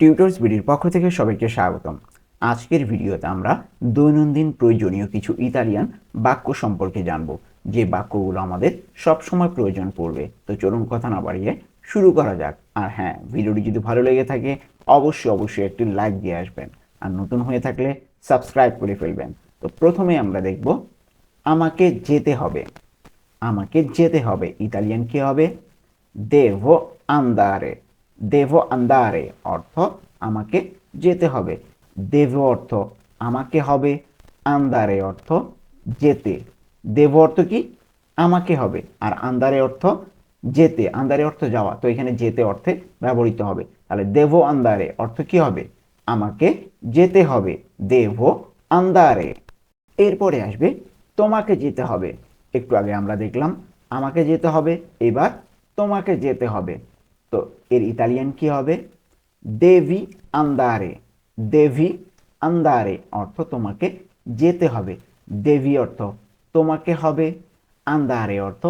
Tutors বিডির পক্ষ থেকে সবাইকে স্বাগতম। আজকের ভিডিওতে আমরা দৈনন্দিন প্রয়োজনীয় কিছু ইতালিয়ান বাক্য সম্পর্কে জানব, যে বাক্যগুলো আমাদের সবসময় প্রয়োজন পড়বে। তো চলুন কথা না বাড়িয়ে শুরু করা যাক। আর হ্যাঁ ভিডিওটি যদি ভালো লেগে থাকে, অবশ্যই অবশ্যই একটি লাইক দিয়ে আসবেন। আর নতুন হয়ে থাকলে সাবস্ক্রাইব করে ফেলবেন। তো প্রথমে আমরা দেখব, আমাকে যেতে হবে। আমাকে যেতে হবে। ইতালিয়ান কি হবে? দেভো আন্দারে। দেভো আন্দারে অর্থ আমাকে যেতে হবে। দেব অর্থ আমাকে হবে, আন্দারে অর্থ যেতে। দেব অর্থ কি? আমাকে হবে। আর আন্দারে অর্থ যেতে। আন্দারে অর্থ যাওয়া। তো এখানে যেতে অর্থে ব্যবহৃত হবে। তাহলে দেব আন্দারে অর্থ কি হবে? আমাকে যেতে হবে। দেব আন্দারে। এরপরে আসবে, তোমাকে যেতে হবে। একটু আগে আমরা দেখলাম, আমাকে যেতে হবে। এবার তোমাকে যেতে হবে। তো এর ইতালিয়ান কি হবে? দেভি আন্দারে দেভি আন্দারে অর্থ তোমাকে যেতে হবে। দেবী অর্থ তোমাকে হবে আন্দারে অর্থ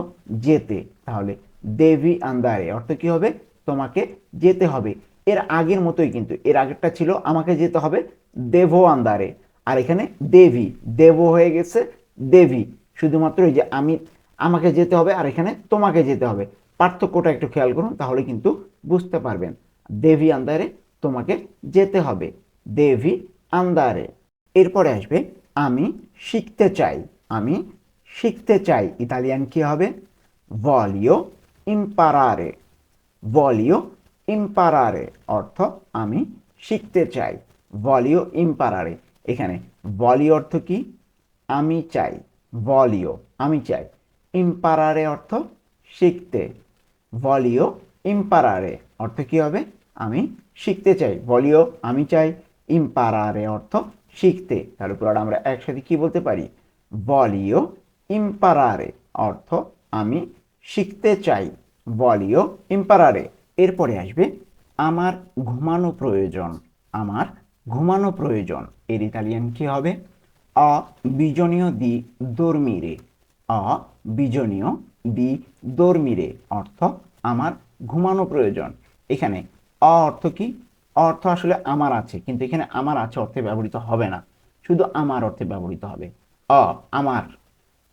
যেতে। তাহলে দেবী আন্দারে অর্থ কি হবে? তোমাকে যেতে হবে। এর আগের মতোই কিন্তু, এর আগেরটা ছিল আমাকে যেতে হবে, দেব আন্দারে আর এখানে দেবী দেব হয়ে গেছে দেবী শুধুমাত্র এই যে আমি, আমাকে যেতে হবে, আর এখানে তোমাকে যেতে হবে। পার্থক্যটা একটু খেয়াল করুন, তাহলে কিন্তু বুঝতে পারবেন। দেভি আন্দারে তোমাকে যেতে হবে। দেভি আন্দারে এরপরে আসবে, আমি শিখতে চাই। আমি শিখতে চাই। ইতালিয়ান কি হবে? ভলিও ইম্পারারে ভলিও ইম্পারারে অর্থ আমি শিখতে চাই। ভলিও ইম্পারারে এখানে ভলিও অর্থ কি? আমি চাই। ভলিও আমি চাই। ইম্পারারে অর্থ শিখতে। ভলিও ইম্পারারে অর্থ কি হবে? আমি শিখতে চাই। ভলিও আমি চাই ইম্পারারে অর্থ শিখতে। তার উপর আমরা একসাথে কি বলতে পারি? ভলিও ইম্পারারে অর্থ আমি শিখতে চাই। ভলিও ইম্পারারে এরপরে আসবে আমার ঘুমানো প্রয়োজন। আমার ঘুমানো প্রয়োজন। এর ইতালিয়ান কি হবে? অ বিজনীয় দি দর্মিরে অ বিজনীয় দি দর্মিরে, অর্থ আমার ঘুমানো প্রয়োজন। এখানে অ অর্থ কি? অর্থ আসলে আমার আছে, কিন্তু এখানে আমার আছে অর্থে ব্যবহৃত হবে না। শুধু আমার অর্থে ব্যবহৃত হবে। অ, আমার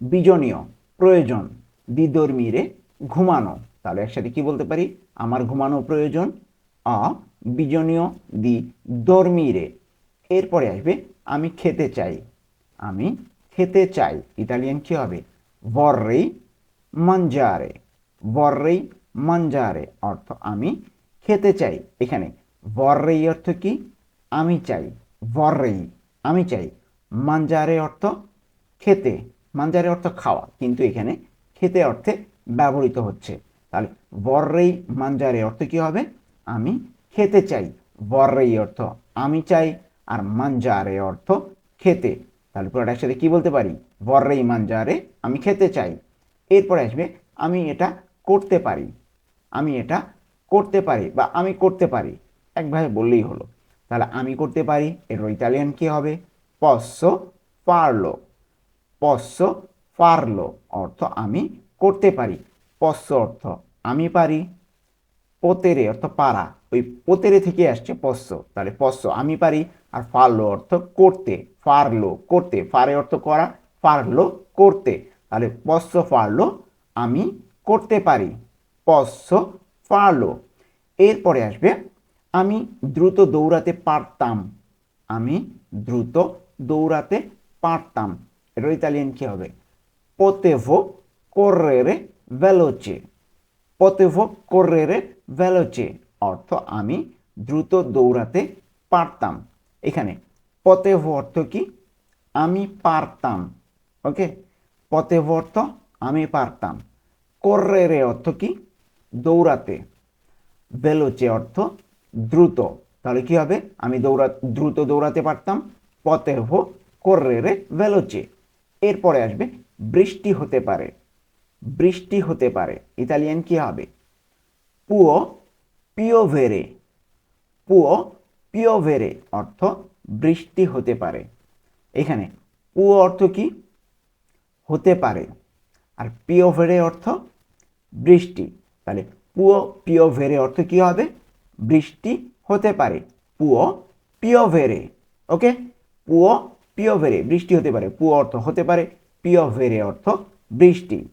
বিজনীয়, প্রয়োজন দিদর্মিরে ঘুমানো। তাহলে একসাথে কি বলতে পারি? আমার ঘুমানো প্রয়োজন, অ, বিজনীয়, দি দর্মিরে। এরপরে আসবে, আমি খেতে চাই। আমি খেতে চাই। ইতালিয়ান কি হবে? vorrei mangiare vorrei mangiare অর্থ আমি খেতে চাই। এখানে vorrei অর্থ কি? আমি চাই। vorrei আমি চাই। mangiare অর্থ খেতে। mangiare অর্থ খাওয়া। কিন্তু এখানে খেতে অর্থে ব্যবহৃত হচ্ছে। তাহলে vorrei mangiare অর্থ কি হবে? আমি খেতে চাই। vorrei অর্থ আমি চাই আর mangiare অর্থ খেতে। তাহলে পুরোটা একসাথে কি বলতে পারি? বর্রেই মানজারে আমি খেতে চাই। এরপরে আসবে, আমি এটা করতে পারি। আমি এটা করতে পারি বা আমি করতে পারি। একভাবে বললেই হলো। তাহলে আমি করতে পারি, এর ইতালিয়ান কি হবে? পস্সো পারল পস্সো পারল অর্থ আমি করতে পারি। পস্স অর্থ আমি পারি। পোতেরে, অর্থ পারা। ওই পোতেরে থেকে আসছে পস্স তাহলে পস্স আমি পারি আর ফারলো অর্থ করতে। ফারলো করতে। ফারে অর্থ করা ফারলো করতে। তাহলে পস্স ফারলো আমি করতে পারি। পস্স ফারলো। এরপরে আসবে, আমি দ্রুত দৌড়াতে পারতাম। আমি দ্রুত দৌড়াতে পারতাম। এটা ইতালিয়ান কি হবে? পোতেভো correre veloce potevo correre veloce অর্থ আমি দ্রুত দৌড়াতে পারতাম। এখানে পতেভো অর্থ কি? আমি পারতাম। ওকে পতেভো অর্থ আমি পারতাম। correre অর্থ কি? দৌড়াতে। বেলোচে অর্থ দ্রুত। তাহলে কি হবে? আমি দৌড়া, দ্রুত দৌড়াতে পারতাম পতেভো correre বেলোচে। এরপরে আসবে, বৃষ্টি হতে পারে। বৃষ্টি হতে পারে। ইতালিয়ান কি হবে? পুও পিওভেরে। পুও পিওভেরে অর্থ বৃষ্টি হতে পারে। এখানে পুও অর্থ কি? হতে পারে। আর পিওভেরে অর্থ বৃষ্টি। তাহলে পুও পিওভেরে অর্থ কি হবে? বৃষ্টি হতে পারে। পুও পিওভেরে। ওকে? পুও পিওভেরে বৃষ্টি হতে পারে। পুও অর্থ হতে পারে পিও ভেরে অর্থ বৃষ্টি।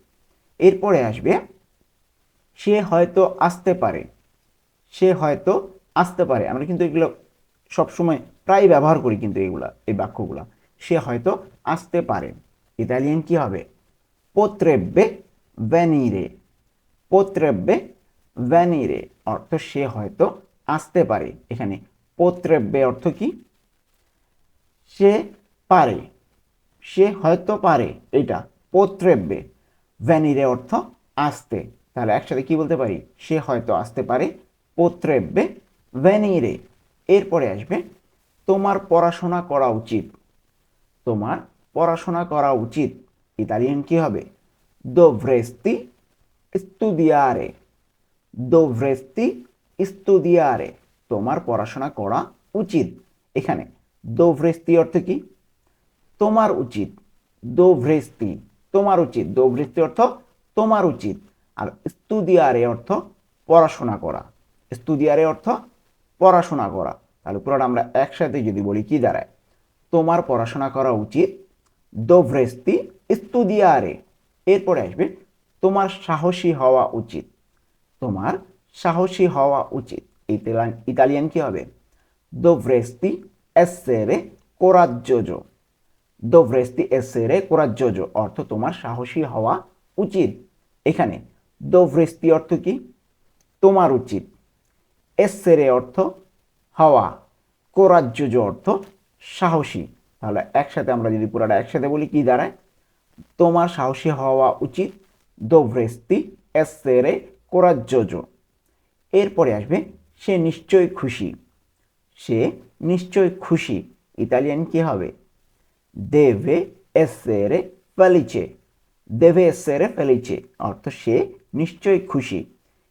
এরপরে আসবে, সে হয়তো আসতে পারে। সে হয়তো আসতে পারে। আমরা কিন্তু এগুলো সবসময় প্রায় ব্যবহার করি কিন্তু এগুলা এই বাক্যগুলা। সে হয়তো আসতে পারে। ইতালিয়ান কি হবে? পোত্রেব্বে ভ্যানিরে পোত্রেব্বে ভ্যানিরে অর্থ সে হয়তো আসতে পারে। এখানে পোত্রেব্বে অর্থ কি? সে পারে, সে হয়তো পারে এটা। পোত্রেব্বে ভ্যানিরে অর্থ আসতে। তাহলে একসাথে কি বলতে পারি? সে হয়তো আসতে পারে পোত্রেব্বে ভ্যানিরে এরপরে আসবে, তোমার পড়াশোনা করা উচিত। তোমার পড়াশোনা করা উচিত। ইতালিয়ান কি হবে? Dovresti studiare. Dovresti studiare. তোমার পড়াশোনা করা উচিত। এখানে dovresti অর্থ কি? তোমার উচিত। Dovresti তোমার উচিত। Dovresti অর্থ তোমার উচিত। আর studiare অর্থ পড়াশোনা করা। Studiare অর্থ পড়াশোনা করা। তাহলে পুরোটা আমরা একসাথে যদি বলি, কি দাঁড়ায়? তোমার পড়াশোনা করা উচিত dovresti studiare. এরপরে আসবে, তোমার সাহসী হওয়া উচিত। তোমার সাহসী হওয়া উচিত। ইতালিয়ান ইতালিয়ান কি হবে? Dovresti essere coraggioso dovresti essere coraggioso অর্থ তোমার সাহসী হওয়া উচিত। এখানে dovresti অর্থ কি? তোমার উচিত। essere অর্থ হওয়া। কোরাজ্যজ অর্থ সাহসী। তাহলে একসাথে আমরা যদি পুরাটা একসাথে বলি, কি দাঁড়ায়? তোমার সাহসী হওয়া উচিত dovresti essere coraggioso এরপরে আসবে, সে নিশ্চয় খুশি। সে নিশ্চয় খুশি। ইতালিয়ান কি হবে? deve essere felice deve essere felice অর্থ সে নিশ্চয় খুশি।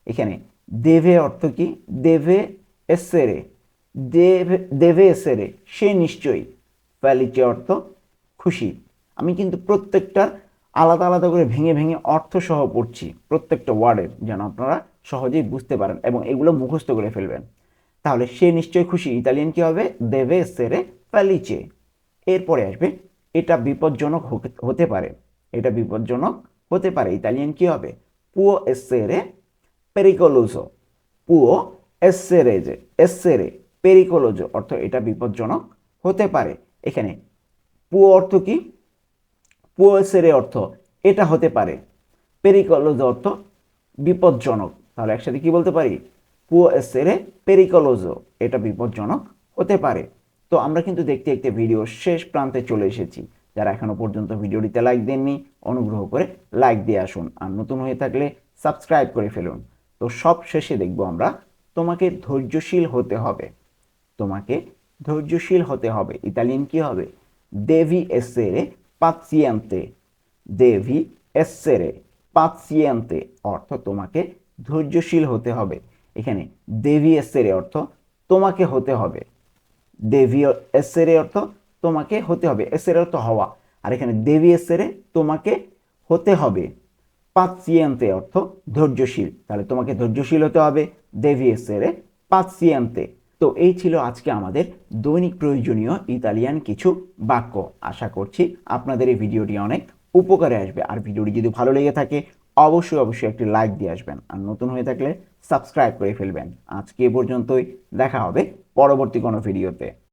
এখানে দেবে অর্থ কি? দেবে এসেরে। দেবে দেবে এসেরে, সে নিশ্চয়ই ফেলিচে অর্থ খুশি। আমি কিন্তু প্রত্যেকটার আলাদা আলাদা করে ভেঙে ভেঙে অর্থ সহ পড়ছি, প্রত্যেকটা ওয়ার্ডের যেন আপনারা সহজেই বুঝতে পারেন এবং এগুলো মুখস্থ করে ফেলবেন। তাহলে সে নিশ্চয়ই খুশি। ইতালিয়ান কি হবে? দেবে সেরে ফেলিচে এরপরে আসবে, এটা বিপজ্জনক হতে পারে। এটা বিপজ্জনক হতে পারে। ইতালিয়ান কি হবে? পুও এসেরে pericoloso পুও essere যে, essere pericoloso, অর্থ এটা বিপজ্জনক হতে পারে। এখানে। পুও অর্থ কি? essere অর্থ। এটা হতে পারে pericoloso অর্থ বিপজ্জনক। তাহলে একসাথে কি বলতে পারি? পুও essere pericoloso এটা বিপজ্জনক হতে পারে। তো আমরা কিন্তু দেখতে দেখতে ভিডিও শেষ প্রান্তে চলে এসেছি। যারা এখনও পর্যন্ত ভিডিওটিতে লাইক দেননি, অনুগ্রহ করে লাইক দিয়ে আসুন। আর নতুন হয়ে থাকলে সাবস্ক্রাইব করে ফেলুন। তো সব শেষে দেখব আমরা তোমাকে ধৈর্যশীল হতে হবে। তোমাকে ধৈর্যশীল হতে হবে। ইতালিয়ান কি হবে? দেভি এসেরে পাচিয়ান্তে দেভি এসেরে পাচিয়ান্তে অর্থ তোমাকে ধৈর্যশীল হতে হবে। এখানে দেভি এসেরে অর্থ তোমাকে হতে হবে। দেবী এসেরে অর্থ তোমাকে হতে হবে। এসের অর্থ হওয়া। আর এখানে দেবী এসেরে তোমাকে হতে হবে। পাচিয়ান্তে অর্থ ধৈর্যশীল। তাহলে তোমাকে ধৈর্যশীল হতে হবে। দেবী এসেরে পাচিয়ান্তে তো এই ছিল আজকে আমাদের দৈনিক প্রয়োজনীয় ইতালিয়ান কিছু বাক্য। আশা করছি আপনাদের এই ভিডিওটি অনেক উপকারে আসবে। আর ভিডিওটি যদি ভালো লেগে থাকে, অবশ্যই অবশ্যই একটি লাইক দিয়ে আসবেন। আর নতুন হয়ে থাকলে সাবস্ক্রাইব করে ফেলবেন। আজকে এ পর্যন্তই। দেখা হবে পরবর্তী কোনো ভিডিওতে